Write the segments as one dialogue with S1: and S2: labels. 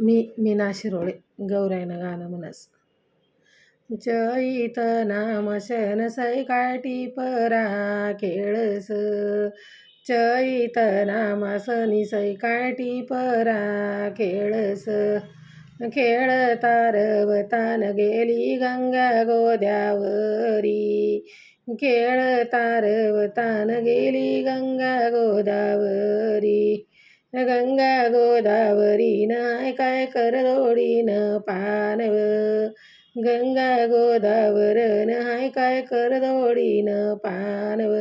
S1: मी मीना शिरोळे गौरायनं गाणं म्हणस चैत नाम शन काटी परा खेळस चैत नाम सनी काटी परा खेळस खेळ तारवतान गेली गंगा गोदावरी खेळ तारवतान गेली गंगा गोदावरी गंगा गोदावरी नाय काय करदोडीन पानव. गंगा गोदावरन हाय काय करदोडीन पानव.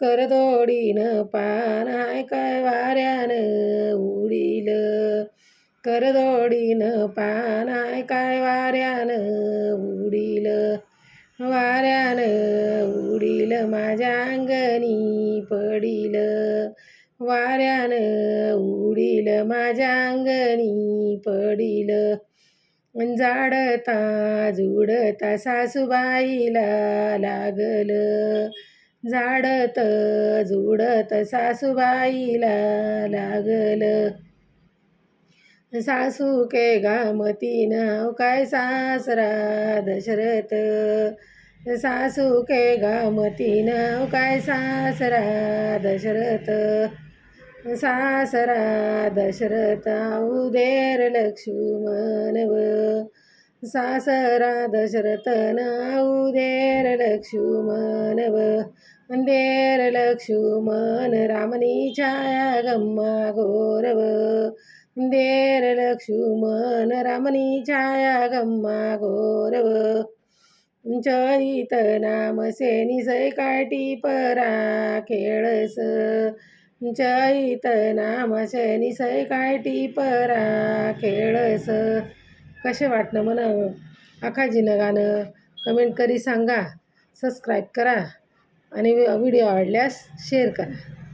S1: करदोडीन पान हाय काय वाऱ्यानं उडील. करदोडीन पान हाय काय वाऱ्यानं उडील. वाऱ्यानं उडील माझ्या अंगणी पडील. वाऱ्यानं उडील माझ्या अंगणी पडील जाडता जुडता सासूबाईला लागल जाडत जुडत सासूबाईला लागल सासू के गामती नाव काय सासरा दशरथ सासू के गामती नाव काय सासरा दशरथ सासरा दशरथा उदेर लक्ष्मणव सासरा दशरथना उदेर लक्ष्मणव देर लक्ष्मण रामनी छाया गम्मा गौरव देर लक्ष्मण रामनी छाया गम्मा गौरव चरित नाम सेनी सै काटी परा खेळस जैत नाम सेनी सै काटी परा खेळस कसे वाटणं म्हणा आखाजीनं गाणं. कमेंट करी सांगा. सबस्क्राईब करा. आणि व्हिडिओ आवडल्यास शेअर करा.